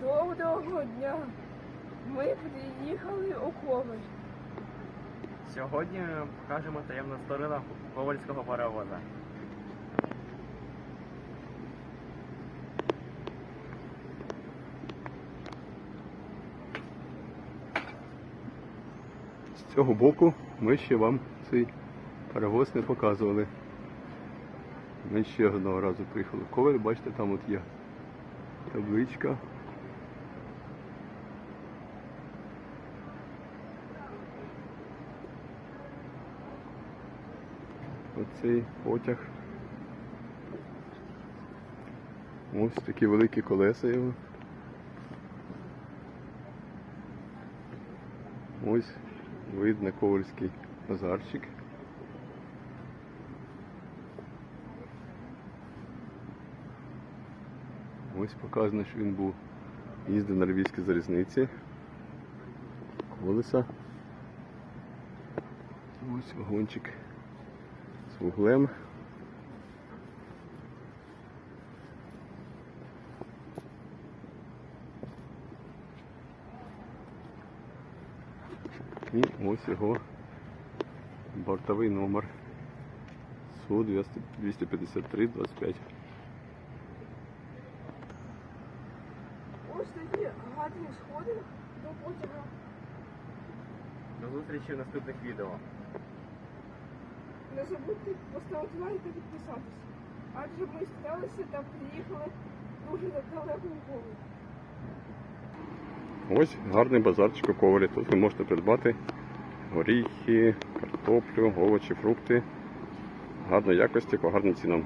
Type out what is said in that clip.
Доброго дня. Ми приїхали у Коваль. Сьогодні ми покажемо таємну сторону ковальського паровоза. З цього боку ми ще вам цей паровоз не показували. Ми ще одного разу приїхали в Коваль, бачите, там от є табличка. Оцей потяг. Ось такі великі колеса його. Ось видно ковальський базарчик. Ось показано, що він був їздив на львівській залізниці. Колеса. Ось вагончик з вуглем. І ось його бортовий номер су 253 25 Ось такі гарні сходи до потяга. До зустрічі в наступних відео. Не забудьте поставити лайк та підписатися. Адже ми сталися та приїхали дуже далеко у Коваль. Ось гарний базарчик у Ковалі. Тут ви можете придбати горіхи, картоплю, овочі, фрукти гарної якості по гарним цінам.